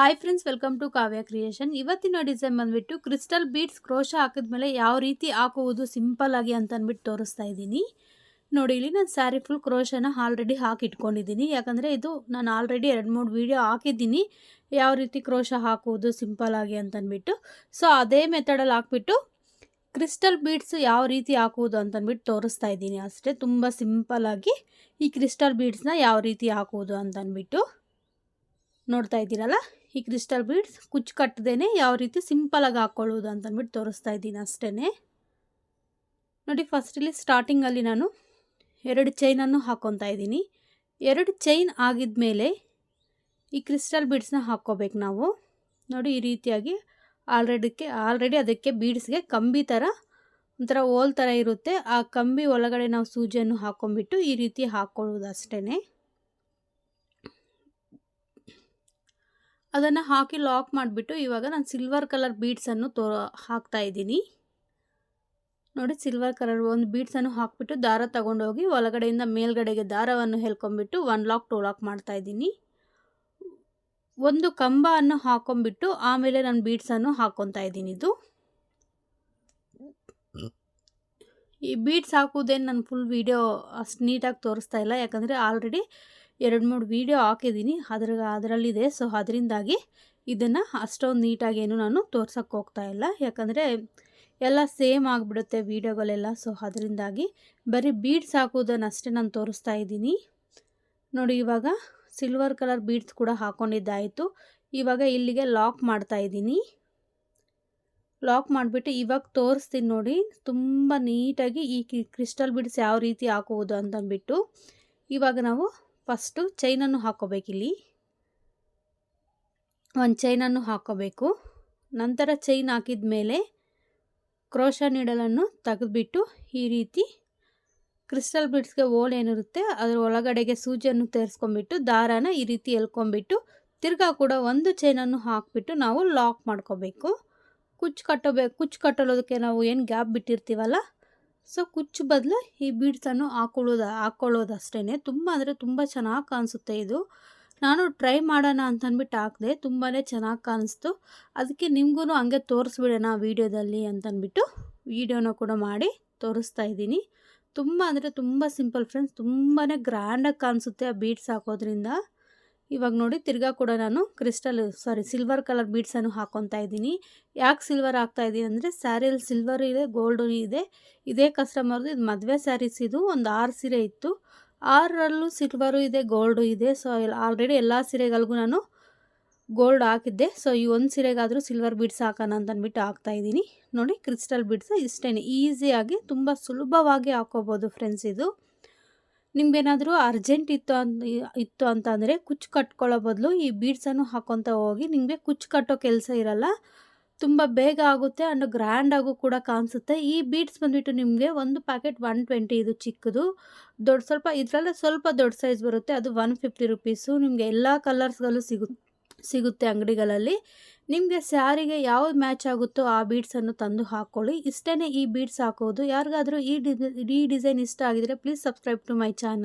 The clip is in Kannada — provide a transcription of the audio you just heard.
Hi friends welcome to Kavya creation ಇವತ್ತಿನ ಡಿಸೈನ್ ಬಂದ್ಬಿಟ್ಟು ಕ್ರಿಸ್ಟಲ್ ಬೀಡ್ಸ್ ಕ್ರೋಶ ಹಾಕಿದ್ಮೇಲೆ ಯಾವ ರೀತಿ ಹಾಕುವುದು ಸಿಂಪಲ್ ಆಗಿ ಅಂತ ಅಂದ್ಬಿಟ್ಟು ತೋರಿಸ್ತಾ ಇದ್ದೀನಿ. ನೋಡಿ, ಇಲ್ಲಿ ನಾನು ಸ್ಯಾರಿ ಫುಲ್ ಕ್ರೋಶನ ಆಲ್ರೆಡಿ ಹಾಕಿ ಇಟ್ಕೊಂಡಿದ್ದೀನಿ ಯಾಕಂದರೆ ಇದು ನಾನು ಆಲ್ರೆಡಿ ಎರಡು ಮೂರು ವೀಡಿಯೋ ಹಾಕಿದ್ದೀನಿ. ಯಾವ ರೀತಿ ಕ್ರೋಶ ಹಾಕುವುದು ಸಿಂಪಲ್ ಆಗಿ ಅಂತಂದ್ಬಿಟ್ಟು ಸೊ ಅದೇ ಮೆಥಡಲ್ಲಿ ಹಾಕ್ಬಿಟ್ಟು ಕ್ರಿಸ್ಟಲ್ ಬೀಡ್ಸ್ ಯಾವ ರೀತಿ ಹಾಕುವುದು ಅಂತಂದ್ಬಿಟ್ಟು ತೋರಿಸ್ತಾ ಇದ್ದೀನಿ. ಅಷ್ಟೇ, ತುಂಬ ಸಿಂಪಲ್ಲಾಗಿ ಈ ಕ್ರಿಸ್ಟಲ್ ಬೀಡ್ಸ್ನ ಯಾವ ರೀತಿ ಹಾಕುವುದು ಅಂತಂದ್ಬಿಟ್ಟು ನೋಡ್ತಾ ಇದ್ದೀರಲ್ಲ? ಈ ಕ್ರಿಸ್ಟಲ್ ಬೀಡ್ಸ್ ಕುಚ್ಚು ಕಟ್ಟದೇನೆ ಯಾವ ರೀತಿ ಸಿಂಪಲಾಗಿ ಹಾಕ್ಕೊಳ್ಳೋದು ಅಂತಂದ್ಬಿಟ್ಟು ತೋರಿಸ್ತಾ ಇದ್ದೀನಿ ಅಷ್ಟೇ ನೋಡಿ ಫಸ್ಟಲ್ಲಿ ಸ್ಟಾರ್ಟಿಂಗಲ್ಲಿ ನಾನು ಎರಡು ಚೈನನ್ನು ಹಾಕ್ಕೊತಾ ಇದ್ದೀನಿ. ಎರಡು ಚೈನ್ ಆಗಿದ್ಮೇಲೆ ಈ ಕ್ರಿಸ್ಟಲ್ ಬೀಡ್ಸ್ನ ಹಾಕ್ಕೋಬೇಕು ನಾವು. ನೋಡಿ ಈ ರೀತಿಯಾಗಿ ಆಲ್ರೆಡಿಕ್ಕೆ, ಆಲ್ರೆಡಿ ಅದಕ್ಕೆ ಬೀಡ್ಸ್ಗೆ ಕಂಬಿ ಥರ ಒಂಥರ ಓಲ್ ಥರ ಇರುತ್ತೆ. ಆ ಕಂಬಿ ಒಳಗಡೆ ನಾವು ಸೂಜಿಯನ್ನು ಹಾಕ್ಕೊಂಬಿಟ್ಟು ಈ ರೀತಿ ಹಾಕ್ಕೊಳ್ಳೋದು ಅಷ್ಟೇ ಅದನ್ನು ಹಾಕಿ ಲಾಕ್ ಮಾಡಿಬಿಟ್ಟು ಇವಾಗ ನಾನು ಸಿಲ್ವರ್ ಕಲರ್ ಬೀಡ್ಸನ್ನು ತೋ, ಹಾಕ್ತಾ ಇದ್ದೀನಿ. ನೋಡಿ ಸಿಲ್ವರ್ ಕಲರ್ ಒಂದು ಬೀಡ್ಸನ್ನು ಹಾಕಿಬಿಟ್ಟು ದಾರ ತಗೊಂಡೋಗಿ ಒಳಗಡೆಯಿಂದ ಮೇಲ್ಗಡೆಗೆ ದಾರವನ್ನು ಹೇಳ್ಕೊಂಬಿಟ್ಟು ಒನ್ ಲಾಕ್ ಟೂ ಲಾಕ್ ಮಾಡ್ತಾ ಇದ್ದೀನಿ. ಒಂದು ಕಂಬವನ್ನು ಹಾಕೊಂಬಿಟ್ಟು ಆಮೇಲೆ ನಾನು ಬೀಡ್ಸನ್ನು ಹಾಕ್ಕೊತಾ ಇದ್ದೀನಿ ಇದು. ಈ ಬೀಡ್ಸ್ ಹಾಕೋದೇನು ನಾನು ಫುಲ್ ವೀಡಿಯೋ ಅಷ್ಟು ನೀಟಾಗಿ ತೋರಿಸ್ತಾ ಇಲ್ಲ, ಯಾಕಂದರೆ ಆಲ್ರೆಡಿ ಎರಡು ಮೂರು ವೀಡಿಯೋ ಹಾಕಿದ್ದೀನಿ. ಅದ್ರ ಅದರಲ್ಲಿದೆ. ಸೊ ಅದರಿಂದಾಗಿ ಇದನ್ನು ಅಷ್ಟೊಂದು ನೀಟಾಗಿ ಏನು ನಾನು ತೋರ್ಸೋಕ್ಕೆ ಹೋಗ್ತಾ ಇಲ್ಲ. ಯಾಕಂದರೆ ಎಲ್ಲ ಸೇಮ್ ಆಗಿಬಿಡುತ್ತೆ ವೀಡಿಯೋಗಳೆಲ್ಲ ಸೊ ಅದರಿಂದಾಗಿ ಬರೀ ಬೀಡ್ಸ್ ಹಾಕೋದನ್ನು ಅಷ್ಟೇ ನಾನು ತೋರಿಸ್ತಾ ಇದ್ದೀನಿ. ನೋಡಿ, ಇವಾಗ ಸಿಲ್ವರ್ ಕಲರ್ ಬೀಡ್ಸ್ ಕೂಡ ಹಾಕ್ಕೊಂಡಿದ್ದಾಯಿತು ಇವಾಗ ಇಲ್ಲಿಗೆ ಲಾಕ್ ಮಾಡ್ತಾ ಇದ್ದೀನಿ. ಲಾಕ್ ಮಾಡಿಬಿಟ್ಟು ಇವಾಗ ತೋರಿಸ್ತೀನಿ ನೋಡಿ. ತುಂಬ ನೀಟಾಗಿ ಈ ಕ್ರಿಸ್ಟಲ್ ಬೀಡ್ಸ್ ಯಾವ ರೀತಿ ಹಾಕುವುದು ಅಂತಂದ್ಬಿಟ್ಟು. ಇವಾಗ ನಾವು ಫಸ್ಟು ಚೈನನ್ನು ಹಾಕೋಬೇಕಿಲ್ಲಿ ಒಂದು ಚೈನನ್ನು ಹಾಕೋಬೇಕು. ನಂತರ ಚೈನ್ ಹಾಕಿದ ಮೇಲೆ ಕ್ರೋಶ ನೀಡಲನ್ನು ತೆಗೆದುಬಿಟ್ಟು ಈ ರೀತಿ ಕ್ರಿಸ್ಟಲ್ ಬಿಡ್ಸ್ಗೆ ಓಲ್ ಏನಿರುತ್ತೆ ಅದರ ಒಳಗಡೆಗೆ ಸೂಜಿಯನ್ನು ತೇರಿಸ್ಕೊಂಬಿಟ್ಟು ದಾರಾನ ಈ ರೀತಿ ಎಲ್ಕೊಂಬಿಟ್ಟು ತಿರ್ಗಾ ಕೂಡ ಒಂದು ಚೈನನ್ನು ಹಾಕಿಬಿಟ್ಟು ನಾವು ಲಾಕ್ ಮಾಡ್ಕೋಬೇಕು. ಕುಚ್ಚು ಕಟ್ಟಬೇಕು ಕುಚ್ಚು ಕಟ್ಟಲೋದಕ್ಕೆ ನಾವು ಏನು ಗ್ಯಾಪ್ ಬಿಟ್ಟಿರ್ತೀವಲ್ಲ ಸೊ ಕುಚ್ಚು ಬದಲು ಈ ಬೀಡ್ಸನ್ನು ಹಾಕೊಳ್ಳೋದು ಹಾಕ್ಕೊಳ್ಳೋದು ಅಷ್ಟೇ ತುಂಬ ಅಂದರೆ ತುಂಬ ಚೆನ್ನಾಗಿ ಕಾಣಿಸುತ್ತೆ ಇದು. ನಾನು ಟ್ರೈ ಮಾಡೋಣ ಅಂತಂದ್ಬಿಟ್ಟು ಹಾಕಿದೆ ತುಂಬಾ ಚೆನ್ನಾಗಿ ಕಾಣಿಸ್ತು. ಅದಕ್ಕೆ ನಿಮಗೂ ಹಂಗೆ ತೋರಿಸ್ಬಿಡೋಣ ವೀಡಿಯೋದಲ್ಲಿ ಅಂತನ್ಬಿಟ್ಟು ವೀಡಿಯೋನ ಕೂಡ ಮಾಡಿ ತೋರಿಸ್ತಾ ಇದ್ದೀನಿ. ತುಂಬ ಅಂದರೆ ತುಂಬ ಸಿಂಪಲ್ ಫ್ರೆಂಡ್ಸ್ ತುಂಬಾ ಗ್ರ್ಯಾಂಡಾಗಿ ಕಾಣಿಸುತ್ತೆ ಆ ಬೀಡ್ಸ್ ಹಾಕೋದ್ರಿಂದ. ಇವಾಗ ನೋಡಿ ತಿರ್ಗಾ ಕೂಡ ನಾನು ಕ್ರಿಸ್ಟಲ್ ಸಾರಿ ಸಿಲ್ವರ್ ಕಲರ್ ಬೀಡ್ಸನ್ನು ಹಾಕ್ಕೊತಾ ಇದ್ದೀನಿ. ಯಾಕೆ ಸಿಲ್ವರ್ ಹಾಕ್ತಾ ಇದ್ದೀನಿ ಅಂದರೆ ಸ್ಯಾರಿಯಲ್ಲಿ ಸಿಲ್ವರ್ ಇದೆ ಗೋಲ್ಡು ಇದೆ. ಇದೇ ಕಸ್ಟಮರ್ದು ಇದು ಮದುವೆ ಸ್ಯಾರೀಸ್ ಇದು, ಒಂದು ಆರು ಸೀರೆ ಇತ್ತು. ಆರರಲ್ಲೂ ಸಿಲ್ವರು ಇದೆ ಗೋಲ್ಡು ಇದೆ. ಸೊ ಆಲ್ರೆಡಿ ಎಲ್ಲ ಸೀರೆಗಳಿಗೂ ನಾನು ಗೋಲ್ಡ್ ಹಾಕಿದ್ದೆ. ಸೊ ಈ ಒಂದು ಸೀರೆಗಾದರೂ ಸಿಲ್ವರ್ ಬೀಡ್ಸ್ ಹಾಕೋಣ ಅಂತಂದ್ಬಿಟ್ಟು ಹಾಕ್ತಾಯಿದ್ದೀನಿ ನೋಡಿ ಕ್ರಿಸ್ಟಲ್ ಬೀಡ್ಸ್ ಇಷ್ಟೇ ಈಸಿಯಾಗಿ ತುಂಬ ಸುಲಭವಾಗಿ ಹಾಕೋಬೋದು ಫ್ರೆಂಡ್ಸ್ ಇದು. ನಿಮ್ಗೇನಾದರೂ ಅರ್ಜೆಂಟ್ ಇತ್ತು ಅಂತ ಇತ್ತು ಅಂತಂದರೆ ಕುಚ್ಚು ಕಟ್ಕೊಳ್ಳೋ ಬದಲು ಈ ಬೀಡ್ಸನ್ನು ಹಾಕ್ಕೊತ ಹೋಗಿ ನಿಮಗೆ ಕುಚ್ಚು ಕಟ್ಟೋ ಕೆಲಸ ಇರಲ್ಲ. ತುಂಬ ಬೇಗ ಆಗುತ್ತೆ ಆ್ಯಂಡ್ ಗ್ರ್ಯಾಂಡಾಗೂ ಕೂಡ ಕಾಣಿಸುತ್ತೆ. ಈ ಬೀಡ್ಸ್ ಬಂದುಬಿಟ್ಟು ನಿಮಗೆ ಒಂದು ಪ್ಯಾಕೆಟ್ ಒನ್ ಟ್ವೆಂಟಿ ಇದು ಚಿಕ್ಕದು. ದೊಡ್ಡ ಸ್ವಲ್ಪ ಇದರಲ್ಲೇ ಸ್ವಲ್ಪ ದೊಡ್ಡ ಸೈಜ್ ಬರುತ್ತೆ. ಅದು ಒನ್ ಫಿಫ್ಟಿ ರುಪೀಸು ನಿಮಗೆ ಎಲ್ಲ ಕಲರ್ಸ್ಗಳು ಸಿಗು, ಸಿಗುತ್ತೆ ಅಂಗಡಿಗಳಲ್ಲಿ. ನಿಮಗೆ ಸ್ಯಾರಿಗೆ ಯಾವ್ದು ಮ್ಯಾಚ್ ಆಗುತ್ತೋ ಆ ಬೀಡ್ಸನ್ನು ತಂದು ಹಾಕ್ಕೊಳ್ಳಿ ಇಷ್ಟೇ ಈ ಬೀಡ್ಸ್ ಹಾಕೋದು. ಯಾರಿಗಾದರೂ ಈ ಡಿ ಈ ಡಿಸೈನ್ ಇಷ್ಟ ಆಗಿದರೆ please subscribe to my channel